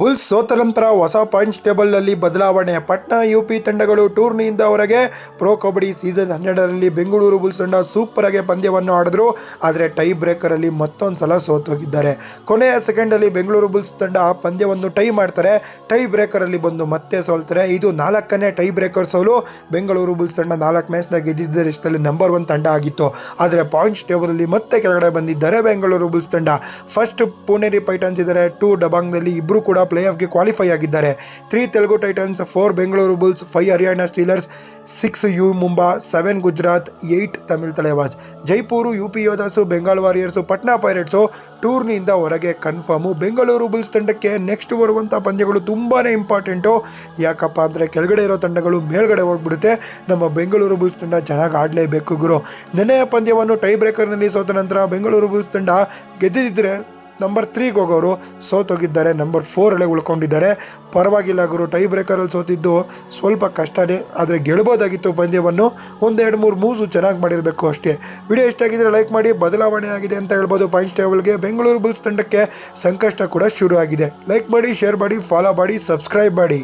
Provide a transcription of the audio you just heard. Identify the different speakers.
Speaker 1: Bulls ಸೋತ ನಂತರ ಹೊಸ ಪಾಯಿಂಟ್ಸ್ ಟೇಬಲ್ನಲ್ಲಿ ಬದಲಾವಣೆ. ಪಟ್ನಾ, ಯುಪಿ ತಂಡಗಳು ಟೂರ್ನಿಯಿಂದ ಹೊರಗೆ. ಪ್ರೋ ಕಬಡ್ಡಿ ಸೀಸನ್ ಹನ್ನೆರಡರಲ್ಲಿ ಬೆಂಗಳೂರು ಬುಲ್ಸ್ ತಂಡ ಸೂಪರ್ ಆಗಿ ಪಂದ್ಯವನ್ನು ಆಡಿದ್ರು. ಆದರೆ ಟೈ ಬ್ರೇಕರಲ್ಲಿ ಮತ್ತೊಂದು ಸಲ ಸೋತೋಗಿದ್ದಾರೆ. ಕೊನೆಯ ಸೆಕೆಂಡಲ್ಲಿ ಬೆಂಗಳೂರು ಬುಲ್ಸ್ ತಂಡ ಆ ಪಂದ್ಯವನ್ನು ಟೈ ಮಾಡ್ತಾರೆ. ಟೈ ಬ್ರೇಕರಲ್ಲಿ ಬಂದು ಮತ್ತೆ ಸೋಲ್ತಾರೆ. ಇದು ನಾಲ್ಕನೇ ಟೈ ಬ್ರೇಕರ್ ಸೋಲು. ಬೆಂಗಳೂರು ಬುಲ್ಸ್ ತಂಡ ನಾಲ್ಕು ಮ್ಯಾಚ್ನ ಗೆದ್ದಿದ್ದ ಲಿಸ್ಟಲ್ಲಿ ನಂಬರ್ ಒನ್ ತಂಡ ಆಗಿತ್ತು. ಆದರೆ ಪಾಯಿಂಟ್ಸ್ ಟೇಬಲಲ್ಲಿ ಮತ್ತೆ ಕೆಳಗಡೆ ಬಂದಿದ್ದಾರೆ ಬೆಂಗಳೂರು ಬುಲ್ಸ್ ತಂಡ. ಫಸ್ಟ್ ಪುಣೇರಿ ಪೈಟನ್ಸ್ ಇದ್ದಾರೆ. ಟೂ ಡಬಾಂಗ್ನಲ್ಲಿ ಇಬ್ಬರು ಕೂಡ ಪ್ಲೇ ಆಫ್ಗೆ ಕ್ವಾಲಿಫೈ ಆಗಿದ್ದಾರೆ. Three Telugu Titans four Bengaluru Bulls five Haryana Steelers six U Mumba seven Gujarat eight Tamil Thalaivas Jaipur U P Yoddhas Bengal warriors Patna pirates ಟೂರ್ನಿಯಿಂದ ಹೊರಗೆ ಕನ್ಫರ್ಮು ಬೆಂಗಳೂರು ಬುಲ್ಸ್ ತಂಡಕ್ಕೆ ನೆಕ್ಸ್ಟ್ ಬರುವಂಥ ಪಂದ್ಯಗಳು ತುಂಬಾ ಇಂಪಾರ್ಟೆಂಟು ಯಾಕಪ್ಪ ಅಂದರೆ ಕೆಳಗಡೆ ಇರೋ ತಂಡಗಳು ಮೇಲ್ಗಡೆ ಹೋಗ್ಬಿಡುತ್ತೆ. ನಮ್ಮ ಬೆಂಗಳೂರು ಬುಲ್ಸ್ ತಂಡ ಚೆನ್ನಾಗಿ ಆಡಲೇಬೇಕು ಗುರು. ನೆನೆಯ ಪಂದ್ಯವನ್ನು ಟೈ ಬ್ರೇಕರ್ನಲ್ಲಿ ಸೋತ ನಂತರ ಬೆಂಗಳೂರು ಬುಲ್ಸ್ ತಂಡ ಗೆದ್ದಿದ್ದರೆ ನಂಬರ್ ತ್ರೀಗೆ ಹೋಗೋರು ಸೋತೋಗಿದ್ದಾರೆ. ನಂಬರ್ ಫೋರಲ್ಲೇ ಉಳ್ಕೊಂಡಿದ್ದಾರೆ. ಪರವಾಗಿಲ್ಲ ಗುರು, ಟೈ ಬ್ರೇಕರಲ್ಲಿ ಸೋತಿದ್ದು ಸ್ವಲ್ಪ ಕಷ್ಟನೇ, ಆದರೆ ಗೆಲ್ಬೋದಾಗಿತ್ತು ಪಂದ್ಯವನ್ನು. ಒಂದೆರಡು ಮೂರು ಮೂಸು ಚೆನ್ನಾಗಿ ಮಾಡಿರಬೇಕು ಅಷ್ಟೇ. ವಿಡಿಯೋ ಇಷ್ಟ ಆಗಿದ್ರೆ ಲೈಕ್ ಮಾಡಿ, ಬದಲಾವಣೆ ಆಗಿದೆ ಅಂತ ಹೇಳ್ಬೋದು ಪಾಯಿಂಟ್ಸ್ ಟೇಬಲ್ಗೆ ಬೆಂಗಳೂರು ಬುಲ್ಸ್ ತಂಡಕ್ಕೆ ಸಂಕಷ್ಟ ಕೂಡ ಶುರು ಆಗಿದೆ ಲೈಕ್ ಮಾಡಿ, ಶೇರ್ ಮಾಡಿ ಫಾಲೋ ಮಾಡಿ ಸಬ್ಸ್ಕ್ರೈಬ್ ಮಾಡಿ.